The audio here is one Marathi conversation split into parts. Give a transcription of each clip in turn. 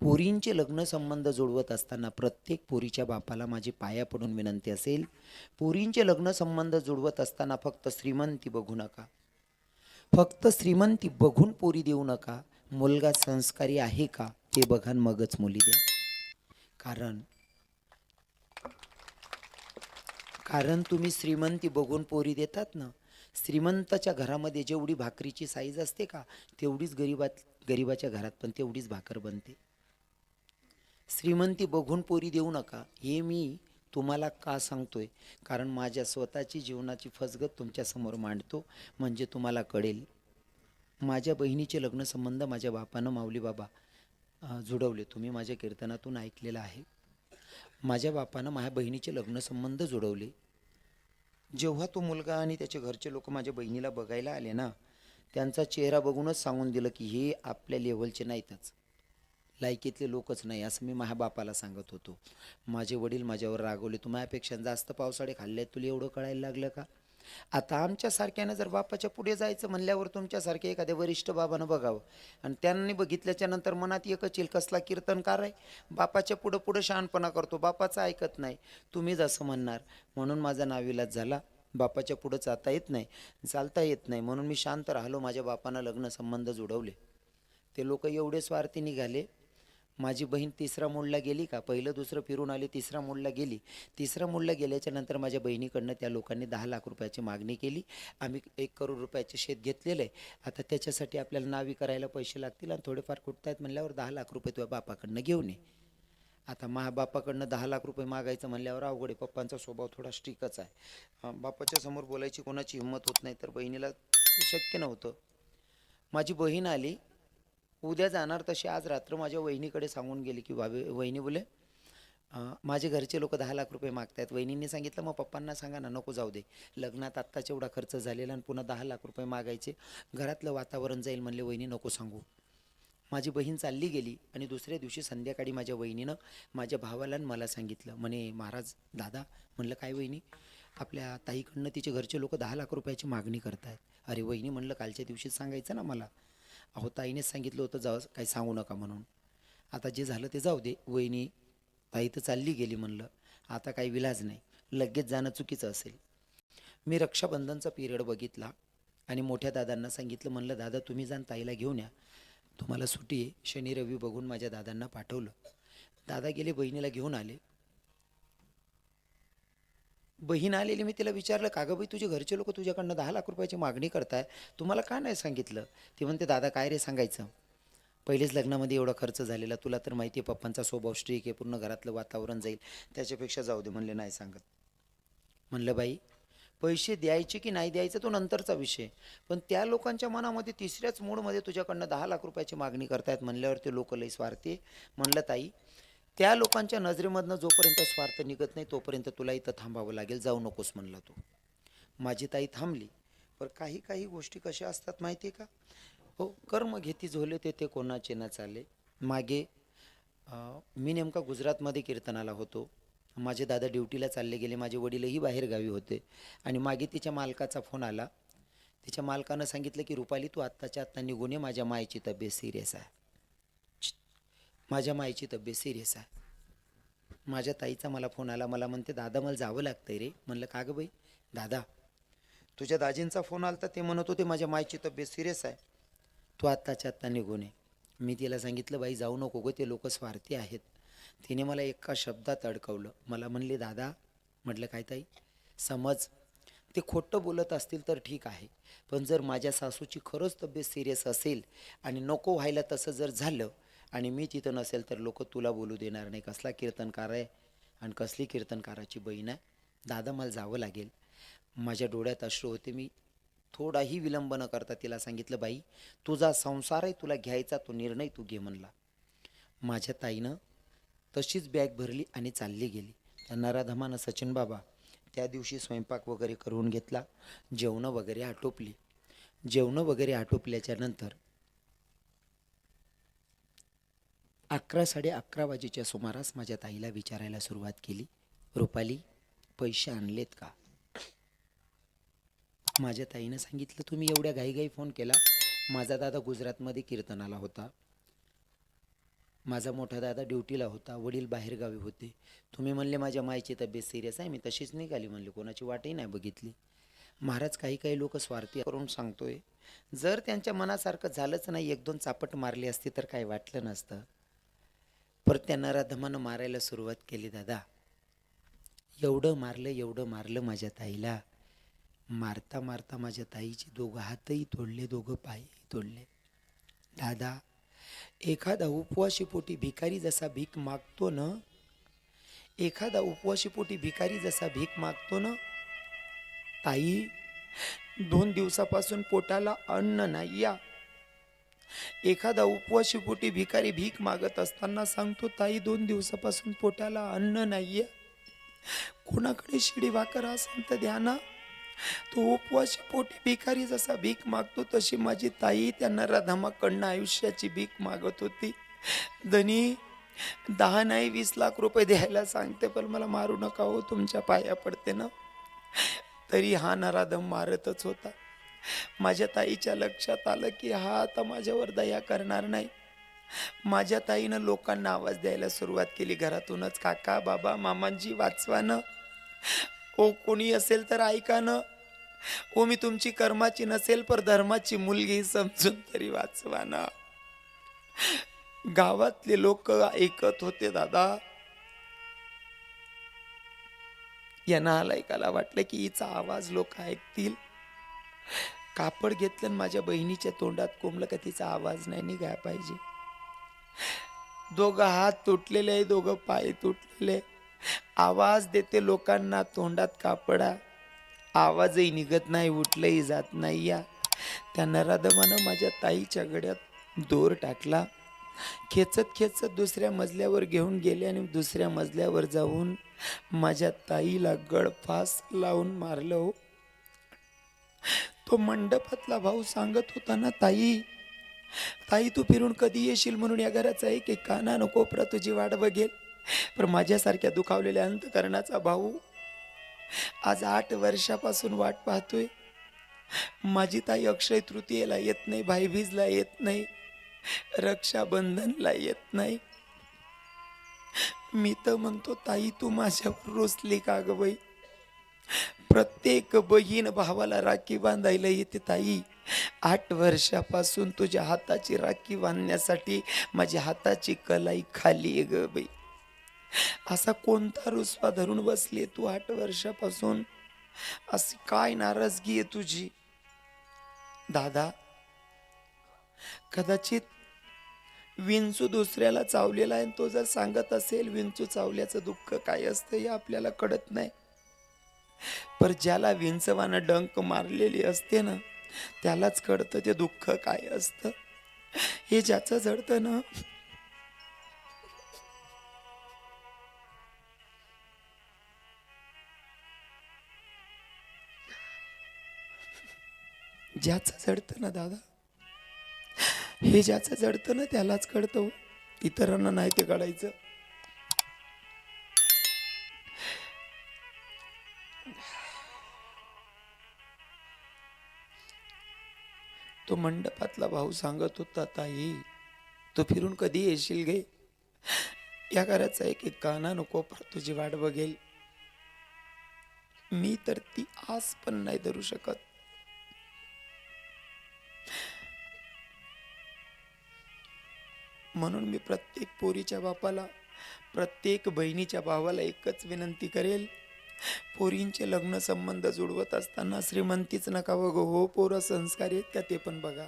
पोरींचे लग्नसंबंध जुळवत असताना प्रत्येक पोरीच्या बापाला माझी पाया पडून विनंती असेल पोरींचे लग्नसंबंध जुळवत असताना फक्त श्रीमंती बघू नका. फक्त श्रीमंती बघून पोरी देऊ नका. मुलगा संस्कारी आहे का ते बघा मगच मुली द्या. कारण कारण तुम्ही श्रीमंती बघून पोरी देतात ना. श्रीमंताच्या घरामध्ये जेवढी भाकरीची साईज असते का तेवढीच गरीबात गरीबाच्या घरात पण तेवढीच भाकर बनते. श्रीमंती बघून पोरी देऊ नका. हे मी तुम्हाला का सांगतोय? कारण माझ्या स्वतःची जीवनाची फसगत तुमच्यासमोर मांडतो. म्हणजे तुम्हाला कळेल. माझ्या बहिणीचे लग्नसंबंध माझ्या बापानं माऊली बाबा जुडवले. तुम्ही माझ्या कीर्तनातून ऐकलेलं आहे. माझ्या बापानं माझ्या बहिणीचे लग्नसंबंध जुडवले. जेव्हा तो मुलगा आणि त्याचे घरचे लोक माझ्या बहिणीला बघायला आले ना त्यांचा चेहरा बघूनच सांगून दिलं की हे आपल्या लेवलचे नाहीतच. लायकीतले लोकच नाही असं मी माझ्या बापाला सांगत होतो. माझे वडील माझ्यावर रागवले तू माझ्यापेक्षा जास्त पावसाळे खाल्ले तुला एवढं कळायला लागलं का? आता आमच्यासारख्यानं जर बापाच्या पुढे जायचं म्हणल्यावर तुमच्यासारख्या एखाद्या वरिष्ठ बाबानं बघावं. आणि त्यांनी बघितल्याच्या नंतर मनात एकच येईल कसला कीर्तनकार आहे? बापाच्या पुढं पुढं शहाणपणा करतो बापाचं ऐकत नाही. तुम्हीच असं म्हणणार म्हणून माझा नाविलाज झाला. बापाच्या पुढं जाता येत नाही चालता येत नाही. म्हणून मी शांत राहिलो माझ्या बापानं लग्न संबंध जुडवले. ते लोक एवढे स्वार्थी निघाले माझी बहीण तिसरा मोडला गेली का? पहिलं दुसरं फिरून आली तिसरा मोडला गेली. तिसरा मोडला गेल्याच्यानंतर माझ्या बहिणीकडनं त्या लोकांनी दहा लाख रुपयाची मागणी केली. आम्ही एक करोड रुपयाचे शेत घेतलेलं आहे. आता त्याच्यासाठी आपल्याला नावी करायला पैसे लागतील आणि थोडेफार कुठतायत म्हणल्यावर दहा लाख रुपये तुझ्या बापाकडनं घेऊन ये. आता मा बापाकडनं दहा लाख रुपये मागायचं म्हणल्यावर अवघड आहे. पप्पांचा स्वभाव थोडा स्ट्रिकच आहे. बापाच्या समोर बोलायची कोणाची हिंमत होत नाही तर बहिणीला शक्य नव्हतं. माझी बहीण आली उद्या जाणार तशी आज रात्र माझ्या वहिनीकडे सांगून गेली की भाभी वहिनी बोले माझे घरचे लोक दहा लाख रुपये मागतायत. वहिनींनी सांगितलं मग पप्पांना सांगा ना नको जाऊ दे. लग्नात आत्ताच एवढा खर्च झालेला आणि पुन्हा दहा लाख रुपये मागायचे. घरातलं वातावरण जाईल म्हणले वहिनी नको सांगू. माझी बहीण चालली गेली आणि दुसऱ्या दिवशी संध्याकाळी माझ्या वहिनीनं माझ्या भावाला आणि मला सांगितलं. म्हणे महाराज दादा म्हणलं काय वहिनी? आपल्या ताईकडनं तिचे घरचे लोक दहा लाख रुपयाची मागणी करतायत. अरे वहिनी म्हणलं कालच्या दिवशी सांगायचं ना मला. अहो ताईनेच सांगितलं होतं जाऊ काही सांगू नका म्हणून. आता जे झालं ते जाऊ दे वहिनी ताई तर चालली गेली म्हणलं. आता काही विलाज नाही लगेच जाणं चुकीचं असेल. मी रक्षाबंधनचा पिरियड बघितला आणि मोठ्या दादांना सांगितलं म्हणलं दादा तुम्ही जाण ताईला घेऊन या. तुम्हाला सुट्टी आहे शनी रवी बघून माझ्या दादांना पाठवलं. दादा गेले बहिणीला घेऊन आले. बहीण आलेली मी तिला विचारलं का गं बाई तुझे घरचे लोक तुझ्याकडनं दहा लाख रुपयाची मागणी करताय. तुम्हाला का नाही सांगितलं? ती म्हणते दादा काय रे सांगायचं? पहिलेच लग्नामध्ये एवढा खर्च झालेला. तुला तर माहिती आहे पप्पांचा स्वभाव स्ट्रीक आहे पूर्ण घरातलं वातावरण जाईल. त्याच्यापेक्षा जाऊ दे म्हणले नाही सांगत. म्हणलं बाई पैसे द्यायचे की नाही द्यायचं तो नंतरचा विषय पण त्या लोकांच्या मनामध्ये तिसऱ्याच मूडमध्ये तुझ्याकडनं दहा लाख रुपयाची मागणी करतायत म्हणल्यावर ते लोक लई स्वार्थी म्हणलं ताई त्या लोकांच्या नजरेमधनं जोपर्यंत स्वार्थ निघत नाही तोपर्यंत तुला इथं थांबावं लागेल. जाऊ नकोस म्हणला तू. माझी ताई थांबली. पण काही काही गोष्टी कशा असतात माहिती आहे का? हो कर्म घेती झोले ते ते कोणाचे न चाले. मागे मी नेमका गुजरातमध्ये कीर्तनाला होतो. माझे दादा ड्युटीला चालले गेले. माझे वडीलही बाहेरगावी होते. आणि मागे तिच्या मालकाचा फोन आला. तिच्या मालकानं सांगितलं की रुपाली तू आत्ताच्या आत्ता निघून ये. माझ्या मायची तब्येत सिरियस आहे. माझ्या मायची तब्येत सिरियस आहे. माझ्या ताईचा मला फोन आला. मला म्हणते दादा मला जावं लागतंय रे. म्हणलं का गं बाई? दादा तुझ्या दाजींचा फोन आला तर ते म्हणत होते माझ्या मायची तब्येत सिरियस आहे. तू आत्ताच्या आत्ता निघून ये. मी तिला सांगितलं बाई जाऊ नको गं ते लोक स्वार्थी आहेत. तिने मला एका शब्दात अडकवलं. मला म्हणले दादा म्हटलं काय ताई? समज ते खोटं बोलत असतील तर ठीक आहे. पण जर माझ्या सासूची खरंच तब्येत सिरियस असेल आणि नको व्हायला तसं जर झालं आणि मी तिथं नसेल तर लोक तुला बोलू देणार नाही. कसला कीर्तनकार आहे आणि कसली कीर्तनकाराची बहीण आहे? दादा मला जावं लागेल. माझ्या डोळ्यात अश्रू होते. मी थोडाही विलंब न करता तिला सांगितलं बाई तुझा संसार आहे तुला घ्यायचा तो निर्णय तू घे म्हणला. माझ्या ताईनं तशीच बॅग भरली आणि चालली गेली. नराधमानं सचिन बाबा त्या दिवशी स्वयंपाक वगैरे करून घेतला जेवणं वगैरे आटोपली. जेवणं वगैरे आटोपल्याच्या नंतर अकरा साडे अकरा वाजेच्या सुमारास माझ्या ताईला विचारायला सुरुवात केली. रुपाली पैसे आणलेत का? माझ्या ताईनं सांगितलं तुम्ही एवढ्या घाईघाई फोन केला. माझा दादा गुजरातमध्ये कीर्तनाला होता. माझा मोठा दादा ड्युटीला होता. वडील बाहेरगावी होते. तुम्ही म्हणले माझ्या मायची तब्येत सिरियस आहे. मी तशीच निघाली म्हणले. कोणाची वाटही नाही बघितली. महाराज काही काही लोक स्वार्थी करून सांगतोय. जर त्यांच्या मनासारखं झालंच नाही एक दोन चापट मारली असती तर काही वाटलं नसतं. परत त्यांना राधमानं मारायला सुरुवात केली दादा एवढं मारलं एवढं मारलं माझ्या ताईला. मारता मारता माझ्या ताईचे दोघं हातही तोडले दोघं पायही तोडले. दादा एखादा उपवाशीपोटी भिकारी जसा भीक मागतो ना एखादा उपवाशीपोटी भिकारी जसा भीक मागतो ना ताई दोन दिवसापासून पोटाला अन्न नाही या. एखादा उपवाशी पोटी भिकारी भीक मागत असताना सांगतो ताई दोन दिवसापासून पोटाला अन्न नाहीये. कोणाकडे शिडी भाकर असेल तर द्या ना. तो उपवाशी पोटी भिकारी जसा भीक मागतो तशी माझी ताई त्यांना राधामाकडनं आयुष्याची भीक मागत होती. धनी दहा नाही वीस लाख रुपये द्यायला सांगते पण मला मारू नका हो तुमच्या पाया पडते ना. तरी हा नराधम मारतच होता. माझ्या ताईच्या लक्षात आलं की हा आता माझ्यावर दया करणार नाही. माझ्या ताईनं लोकांना आवाज द्यायला सुरुवात केली. घरातूनच काका बाबा मामांजी वाचवा ओ कोणी असेल तर ऐकानं ओ मी तुमची कर्माची नसेल पर धर्माची मुलगी समजून तरी वाचवा ना. गावातले लोक ऐकत होते दादा. या नालायकाला वाटलं की हिचा आवाज लोक ऐकतील. कापड घेतलं आणि माझ्या बहिणीच्या तोंडात कोंबलं का तिचा आवाज नाही निघाय पाहिजे. दोघं हात तुटलेले आहे दोघं पाय तुटलेले आवाज देते लोकांना तोंडात कापडा. आवाजही निघत नाही उठलंही जात नाही या. त्या नराधमानं माझ्या ताईच्या गड्यात दोर टाकला. खेचत खेचत दुसऱ्या मजल्यावर घेऊन गेले आणि दुसऱ्या मजल्यावर जाऊन माझ्या ताईला गळफास लावून मारलं हो. तो मंडपातला भाऊ सांगत होता ना ताई ताई तू फिरून कधी येशील म्हणून या घराचा आहे की काना नको कोपरा तुझी वाट बघेल. पण माझ्यासारख्या दुखावलेल्या अंतकरणाचा भाऊ आज आठ वर्षापासून वाट पाहतोय. माझी ताई अक्षय तृतीयेला येत नाही भाईबीजला येत नाही रक्षाबंधनला येत नाही. मी तर म्हणतो ताई तू माझ्यावर रोसली का ग बाई? प्रत्येक बहीण भावाला राखी बांधायला येते ताई. आठ वर्षापासून तुझ्या हाताची राखी बांधण्यासाठी माझ्या हाताची कलाई खाली आहे ग बाई. असा कोणता रुसवा धरून बसली तू आठ वर्षापासून? अशी काय नाराजगी आहे तुझी? दादा कदाचित विंचू दुसऱ्याला चावलेला आहे आणि तो जर सांगत असेल विंचू चावल्याचं दुःख काय असतं हे आपल्याला कळत नाही. पर ज्याला विंचवानं डंक मारलेली असते ना त्यालाच कळतं ते दुःख काय असतं. हे ज्याचं जडतं ना ज्याचं जडतं ना दादा हे ज्याचं जडतं ना त्यालाच कळतं हो. इतरांना नाही ते कळायचं. तो मंडपातला भाऊ सांगत होता ताई तू फिरून कधी येशील गे? या घराचा एक एक काना नको तुझी वाट बघेल. मी तर ती आस पण नाही धरू शकत. म्हणून मी प्रत्येक पोरीच्या बापाला प्रत्येक बहिणीच्या भावाला एकच विनंती करेल पोरींचे लग्न संबंध जुळवत असताना श्रीमंतीच नका बघ हो पोरं संस्कार आहेत का ते पण बघा.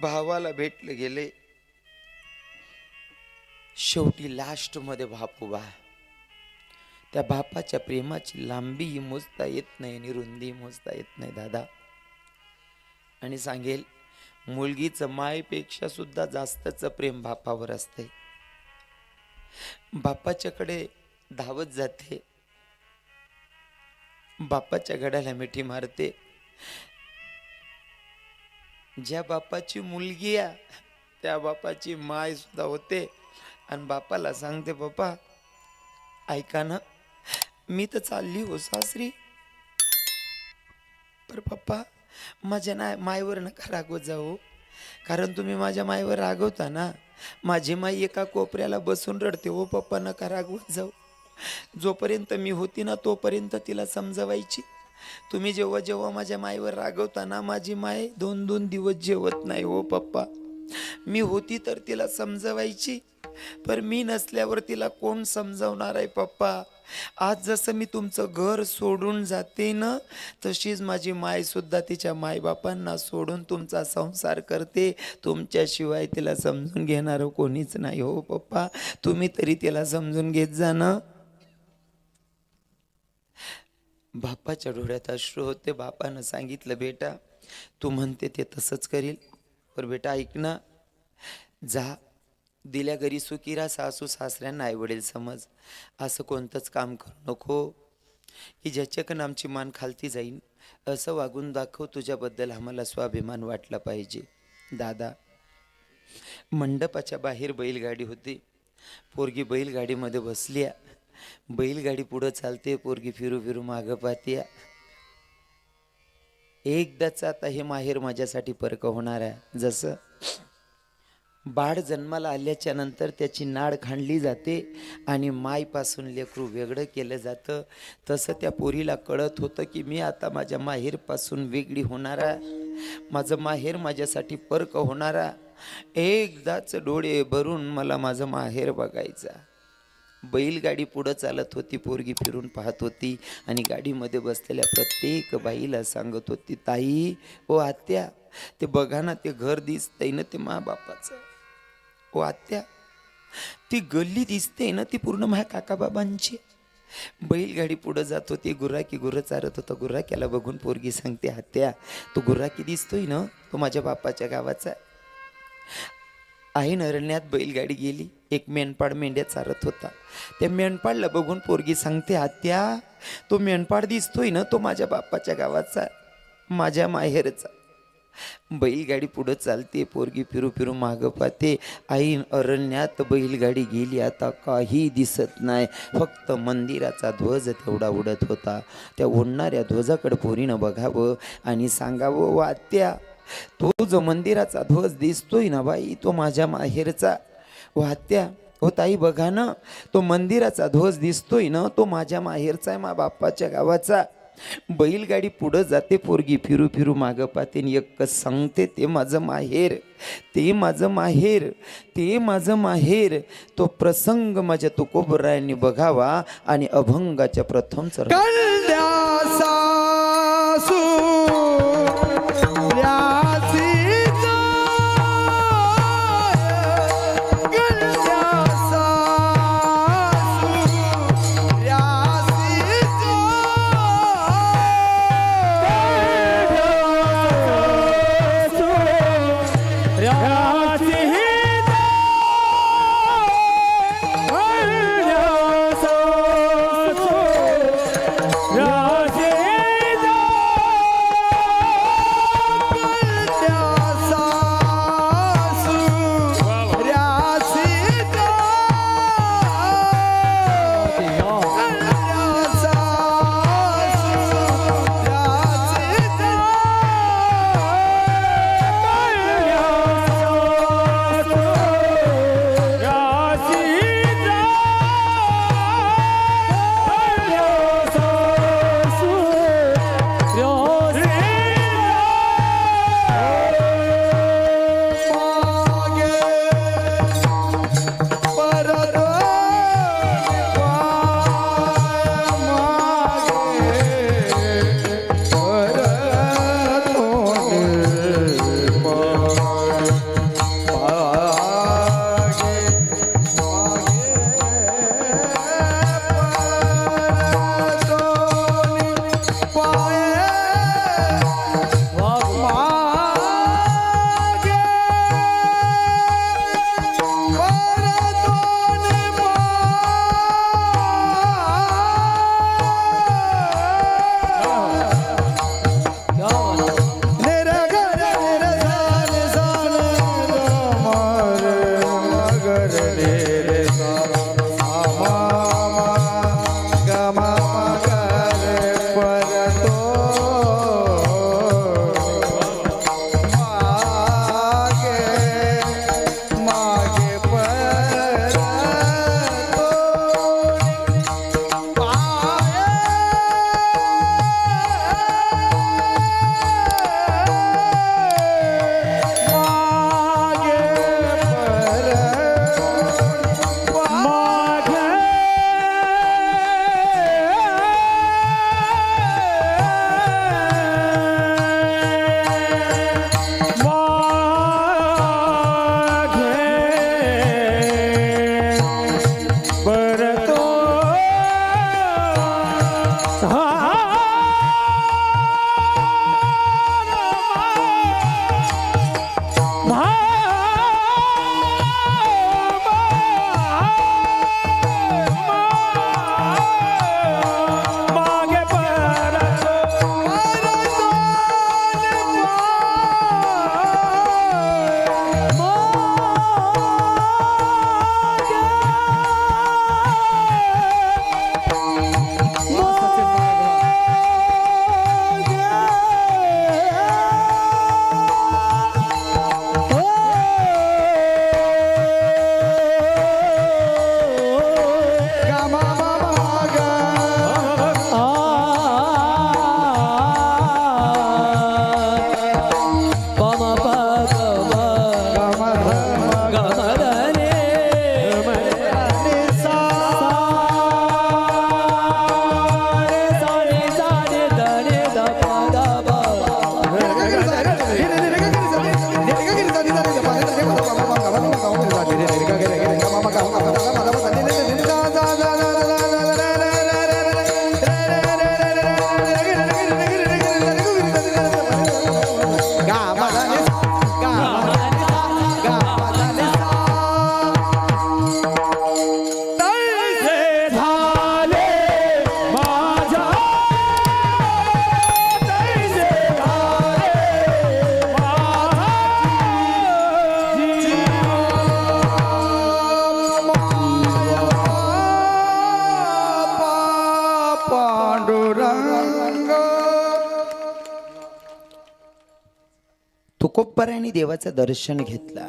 भावाला भेटले गेले. शेवटी लास्टमध्ये बाप उभा त्या बापाच्या प्रेमाची लांबी मोजता येत नाही आणि रुंदी मोजता येत नाही दादा. आणि सांगेल मुलगीचं मायपेक्षा सुद्धा जास्तच प्रेम बापावर असते बापाच्याकडे धावत जाते. बापाच्या गड्याला मिठी मारते. ज्या बापाची मुलगी आहे त्या बापाची माय सुद्धा होते. आणि बापाला सांगते बापा ऐका ना मी तर चालली हो सासरी. पर पप्पा माझ्या ना मायवर नका रागवत जाऊ. कारण तुम्ही माझ्या मायवर रागवता ना. माझी माई एका कोपऱ्याला बसून रडते ओ पप्पा नका रागवत जाऊ. जोपर्यंत मी होती ना तोपर्यंत तिला समजवायची. तुम्ही जेव्हा जेव्हा माझ्या माईवर रागवता ना माझी माय दोन दोन दिवस जेवत नाही ओ पप्पा. मी होती तर तिला समजवायची. पर मी नसल्यावर तिला कोण समजवणार आहे पप्पा? आज जसं मी तुमचं घर सोडून जाते ना तशीच माझी मायसुद्धा तिच्या मायबापांना सोडून तुमचा संसार करते. तुमच्याशिवाय तिला समजून घेणारं कोणीच नाही हो पप्पा. तुम्ही तरी तिला समजून घेत जा ना. बापाच्या डोळ्यात अश्रू होते. बापानं सांगितलं बेटा तू म्हणते ते तसंच करील. पर बेटा ऐक ना. जा दिल्या घरी सुकिरा सासू सासऱ्यांना आईवडील समज. असं कोणतंच काम करू नको. की ज्याच्याकडं आमची मान खालती जाईन. असं वागून दाखव तुझ्याबद्दल आम्हाला स्वाभिमान वाटला पाहिजे. दादा मंडपाच्या बाहेर बैलगाडी होती. पोरगी बैलगाडीमध्ये बसल्या. बैलगाडी पुढं चालते पोरगी फिरू फिरू मागं पाहत्या. एकदाच आता हे माहेर माझ्यासाठी परक होणार आहे. जसं बाळ जन्माला आल्याच्यानंतर त्याची नाड खांडली जाते आणि मायपासून लेकरू वेगळं केलं जातं. तसं त्या पोरीला कळत होतं की मी आता माझ्या माहेरपासून वेगळी होणारा. माझं माहेर माझ्यासाठी पर्क होणारा. एकदाच डोळे भरून मला माझं माहेर बघायचा. बैलगाडी पुढं चालत होती पोरगी फिरून पाहत होती आणि गाडीमध्ये बसलेल्या प्रत्येक बाईला सांगत होती ताई ओ आत्या ते बघा ना ते घर दिसतंय ना ते मा बापाचं हो आत्या. ती गल्ली दिसते ना ती पूर्ण माझ्या काकाबाबांची. बैलगाडी पुढं जात होती गुराकी गुरं चारत होता. गुराक्याला बघून पोरगी सांगते आत्या तो गुराकी दिसतोय ना तो माझ्या बापाच्या गावाचा आहे. नरण्यात बैलगाडी गेली एक मेंढपाळ मेंढ्या चारत होता. त्या मेणपाडला बघून पोरगी सांगते आत्या तो मेंढपाळ दिसतोय ना तो माझ्या बापाच्या गावाचा माझ्या माहेरचा बैलगाडी पुढं चालते पोरगी फिरू फिरू मागं पाहते. आई अरण्यात बैलगाडी गेली आता काही दिसत नाही. फक्त मंदिराचा ध्वज तेवढा उडत होता. त्या उडणाऱ्या ध्वजाकडे पोरीनं बघावं आणि सांगावं वात्या तो जो मंदिराचा ध्वज दिसतोय ना बाई तो माझ्या माहेरचा. वात्या हो ताई बघा ना. तो मंदिराचा ध्वज दिसतोय ना तो माझ्या माहेरचा आहे मा बाप्पाच्या गावाचा. बैलगाडी पुढं जाते पोरगी फिरू फिरू मागं पातेन आणि एक सांगते ते माझं माहेर ते माझं माहेर ते माझं माहेर. तो प्रसंग माझ्या तुकोबरायांनी बघावा आणि अभंगाच्या प्रथम चरण देवाचं दर्शन घेतलं.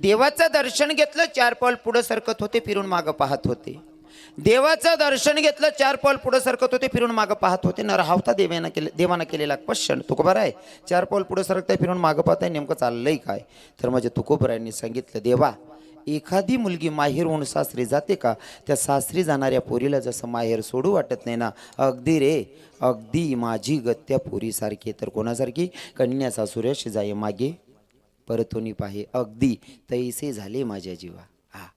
देवाचं दर्शन घेतलं चार पाऊल पुढं सरकत होते फिरून मागं पाहत होते. देवाचं दर्शन घेतलं चार पाऊल पुढं सरकत होते फिरून मागं पाहत होते. न राहता देवानं केले देवानं केलेला क्वेश्चन तुकोबरा आहे चार पाऊल पुढं सरकताय फिरून मागं पाहताय नेमकं चाललंय काय? तर माझ्या तुकोबरायांनी सांगितलं देवा एखादी मुलगी माहेर होऊन सासरी जाते का? त्या सासरी जाणाऱ्या पोरीला जसं माहेर सोडू वाटत नाही ना? अगदी रे अगदी माझी गत्या पोरीसारखी तर कोणासारखी? कन्या सासुऱ्याशी जाई मागे. परतोनी पाहे. अगदी तैसे झाले माझ्या जीवा. हा